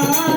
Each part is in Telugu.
Yeah.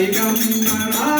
I don't